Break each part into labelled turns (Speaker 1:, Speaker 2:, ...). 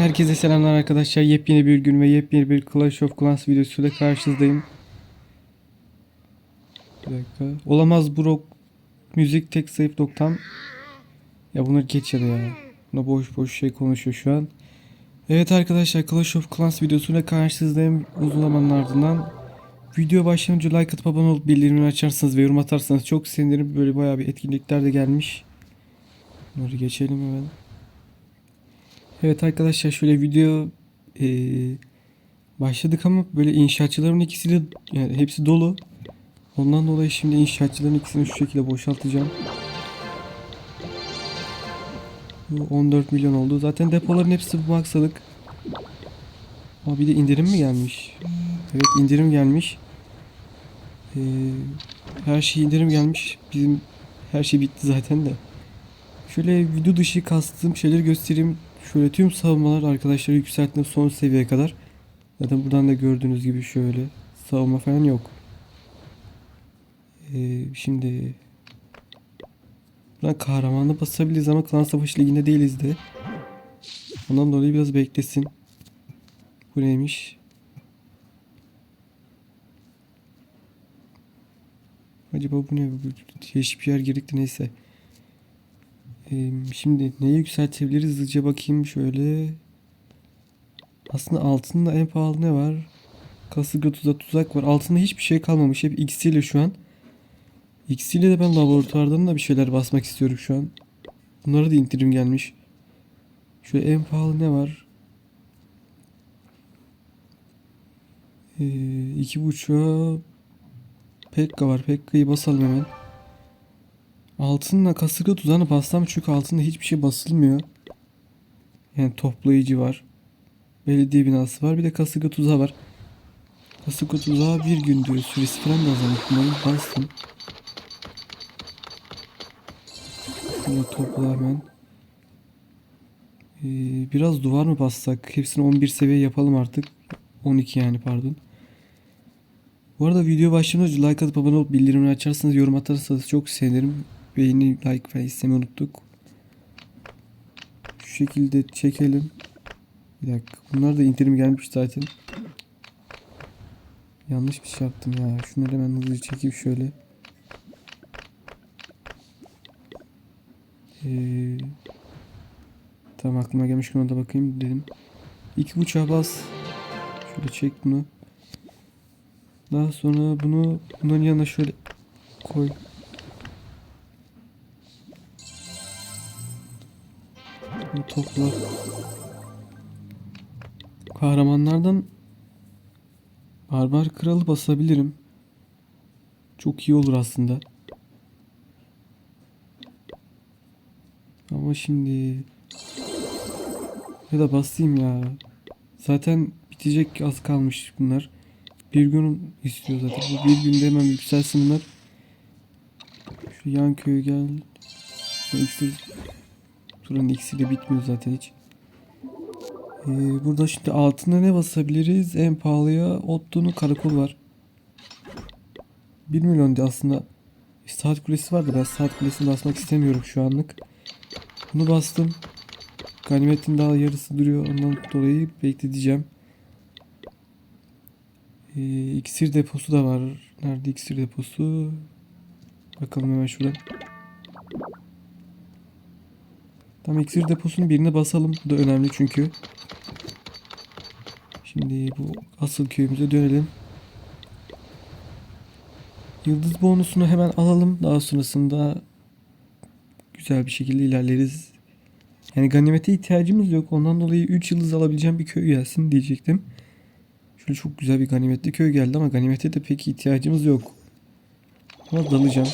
Speaker 1: Herkese selamlar arkadaşlar. Yepyeni bir gün ve yepyeni bir Clash of Clans videosuyla karşınızdayım. Bir dakika. Olamaz Brock müzik tek zayıf noktam. Ya bunları geç ya da. Buna boş boş şey konuşuyor şu an. Evet arkadaşlar Clash of Clans videosuyla karşınızdayım. Uzun zamanın ardından. Video başlayınca like atıp abone olup bildirimleri açarsanız ve yorum atarsanız çok sevinirim. Böyle bayağı bir etkinlikler de gelmiş. Bunları geçelim hemen. Evet arkadaşlar şöyle video eee, başladık ama böyle inşaatçıların ikisi de yani hepsi dolu. Ondan dolayı şimdi inşaatçıların ikisini şu şekilde boşaltacağım. Bu 14 milyon oldu. Zaten depoların hepsi bu maksadık. Ama bir de indirim mi gelmiş? Evet indirim gelmiş. Eee, her şey indirim gelmiş. Bizim her şey bitti zaten de. Şöyle video dışı kastığım şeyleri göstereyim. Şöyle tüm savunmalar arkadaşlar yükselttim son seviyeye kadar. Zaten buradan da gördüğünüz gibi şöyle savunma falan yok. Ee, şimdi buradan kahramanla basabiliriz ama Klan Savaşı Ligi'nde değiliz de. Ondan dolayı biraz beklesin. Bu neymiş? Acaba bu ne? Bu Değişik bir yer girdik de neyse. Ee, şimdi neyi yükseltebiliriz hızlıca bakayım şöyle. Aslında altında en pahalı ne var? Kasırga tuzak tuzak var. Altında hiçbir şey kalmamış. Hep X ile şu an. X ile de ben laboratuvardan da bir şeyler basmak istiyorum şu an. Bunlara da indirim gelmiş. Şöyle en pahalı ne var? Ee, iki buçuğa Pekka var. Pekka'yı basalım hemen. Altınla kasırga tuzağını bassam çünkü altında hiçbir şey basılmıyor. Yani toplayıcı var. Belediye binası var. Bir de kasırga tuzağı var. Kasırga tuzağı bir gün diyor. Süresi falan da azalmış. Bunları bastım. Şunu topla hemen. Ee, biraz duvar mı bassak? Hepsini 11 seviye yapalım artık. 12 yani pardon. Bu arada video başlamadan önce like atıp abone olup bildirimleri açarsanız yorum atarsanız çok sevinirim. Beğeni, like falan istemeyi unuttuk. Şu şekilde çekelim. Bir dakika. Bunlar da indirim gelmiş zaten. Yanlış bir şey yaptım ya. Şunları hemen hızlıca çekeyim şöyle. Ee, tamam aklıma gelmişken ona da bakayım dedim. İki buçuğa bas. Şöyle çek bunu. Daha sonra bunu bunların yanına şöyle koy. Bunu topla. Kahramanlardan Barbar Kralı basabilirim. Çok iyi olur aslında. Ama şimdi ya da basayım ya. Zaten bitecek az kalmış bunlar. Bir gün istiyor zaten. Bir günde hemen yükselsin bunlar. Şu yan köye gel. Bu Turanın ikisi de bitmiyor zaten hiç. Ee, burada şimdi altına ne basabiliriz? En pahalıya Otto'nun karakol var. 1 milyon diye aslında saat kulesi vardı. Ben saat kulesini basmak istemiyorum şu anlık. Bunu bastım. Ganimetin daha yarısı duruyor. Ondan dolayı bekleteceğim. Ee, iksir deposu da var. Nerede iksir deposu? Bakalım hemen şuradan. Tam iksir deposunun birine basalım. Bu da önemli çünkü. Şimdi bu asıl köyümüze dönelim. Yıldız bonusunu hemen alalım. Daha sonrasında güzel bir şekilde ilerleriz. Yani ganimete ihtiyacımız yok. Ondan dolayı 3 yıldız alabileceğim bir köy gelsin diyecektim. Şöyle çok güzel bir ganimetli köy geldi ama ganimete de pek ihtiyacımız yok. Ama dalacağım.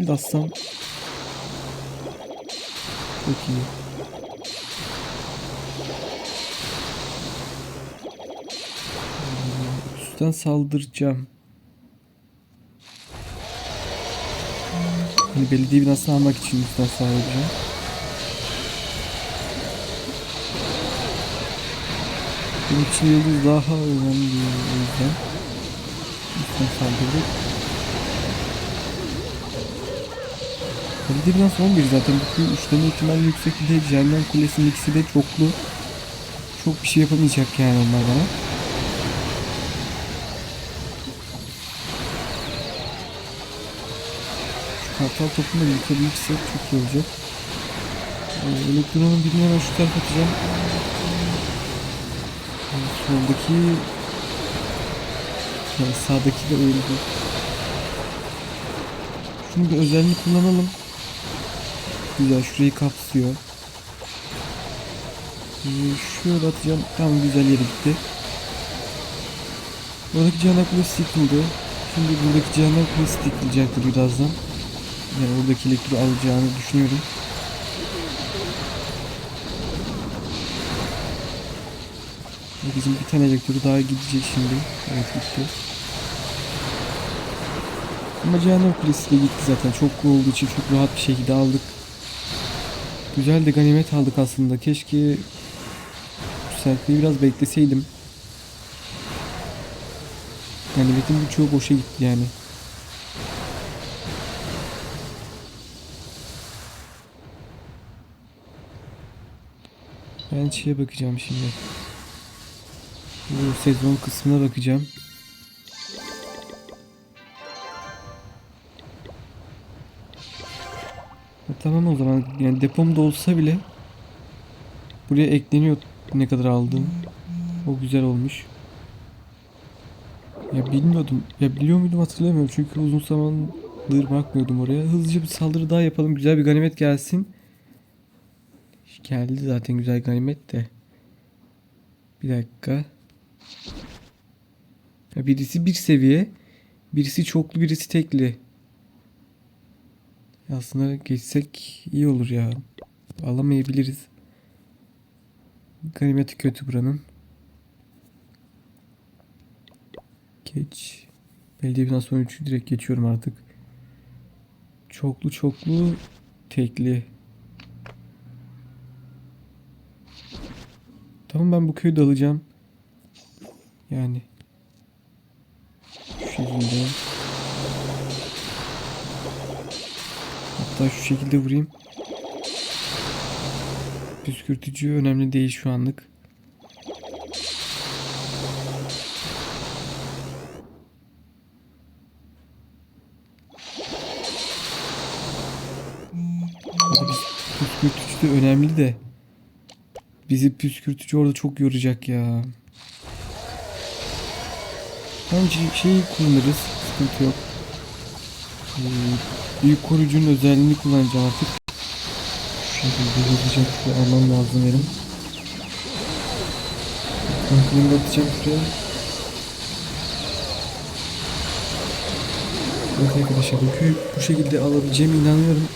Speaker 1: Şekilde atsam çok iyi. Üstten saldıracağım. Hani belediye binasını almak için üstten saldıracağım. Benim için yıldız daha önemli o yüzden. Üstten saldırdık. Bir de biraz 11 zaten bu üçleme ihtimali yüksek bir de Cehennem Kulesi'nin ikisi de çoklu. Çok bir şey yapamayacak yani onlar bana. Şu kartal topunu da yıkabilirsek çok iyi olacak. Ee, elektronun birini hemen şu tarafa atacağım. Ee, Soldaki yani sağdaki de öldü. Şunu bir özelliğini kullanalım. Güzel şurayı kapsıyor. Ee, şöyle atacağım. Tamam güzel yere gitti. Oradaki Canak Kulesi yıkıldı. Şimdi buradaki Canak Kulesi yıkılacaktır birazdan. Yani oradaki elektro alacağını düşünüyorum. Bizim bir tane elektro daha gidecek şimdi. Evet gitti. Ama Cehennem Kulesi de gitti zaten. Çok olduğu için çok rahat bir şekilde aldık. Güzel de ganimet aldık aslında. Keşke yükseltmeyi biraz bekleseydim. Ganimetin birçoğu boşa gitti yani. Ben şeye bakacağım şimdi. Bu sezon kısmına bakacağım. Tamam o zaman yani depomda olsa bile buraya ekleniyor ne kadar aldım. O güzel olmuş. Ya bilmiyordum. Ya biliyor muydum hatırlamıyorum. Çünkü uzun zamandır bakmıyordum oraya. Hızlıca bir saldırı daha yapalım. Güzel bir ganimet gelsin. Geldi zaten güzel ganimet de. Bir dakika. Ya birisi bir seviye. Birisi çoklu birisi tekli. Aslında geçsek iyi olur ya. Alamayabiliriz. Ganimeti kötü buranın. Geç. Belediye binası 13'ü direkt geçiyorum artık. Çoklu çoklu tekli. Tamam ben bu köyü de alacağım. Yani. Şu şekilde. Hatta şu şekilde vurayım. Püskürtücü önemli değil şu anlık. Püskürtücü de önemli de. Bizi püskürtücü orada çok yoracak ya. Bence şeyi kullanırız. Sıkıntı yok. Ee, büyük koruyucunun özelliğini kullanacağım artık. Şekilde hızlıca şuraya almam lazım benim. Tanklarımı atacağım şuraya. Evet arkadaşlar bu köyü bu şekilde alabileceğime inanıyorum.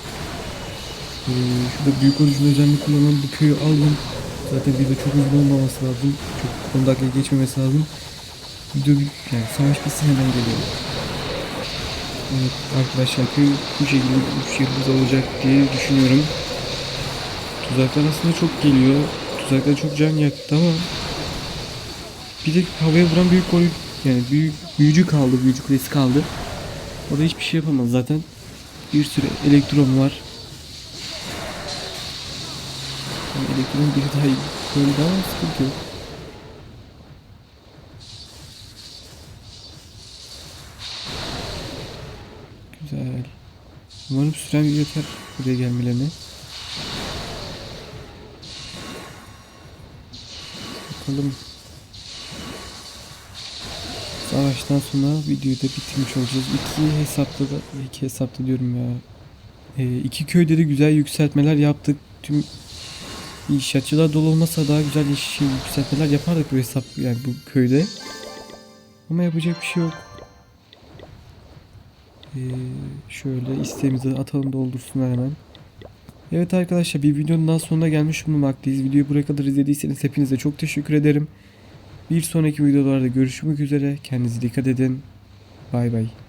Speaker 1: Ee, şurada büyük koruyucunun özelliğini kullanalım. Bu köyü aldım. Zaten video çok uzun olmaması lazım. Çok 10 dakika geçmemesi lazım. Video bir- yani savaş bitsin hemen geliyorum. Evet arkadaşlar köy bu şekilde 3 yıldız olacak diye düşünüyorum. Tuzaklar aslında çok geliyor. Tuzaklar çok can yaktı ama bir de havaya vuran büyük koru yani büyük büyücü kaldı, büyücü kulesi kaldı. O da hiçbir şey yapamaz zaten. Bir sürü elektron var. Yani elektron biri daha iyi. Böyle daha sıkıntı yok. Güzel. Umarım süren yeter buraya gelmelerine. Bakalım. Savaştan sonra videoyu da bitirmiş olacağız. İki hesapta da, iki hesapta diyorum ya. Ee, iki köyde de güzel yükseltmeler yaptık. Tüm inşaatçılar dolu olmasa daha güzel şey, yükseltmeler yapardık bu hesap yani bu köyde. Ama yapacak bir şey yok. Ee, şöyle isteğimizi atalım doldursunlar hemen. Evet arkadaşlar bir videonun daha sonuna gelmiş bulunmaktayız. Videoyu buraya kadar izlediyseniz hepinize çok teşekkür ederim. Bir sonraki videolarda görüşmek üzere. Kendinize dikkat edin. Bay bay.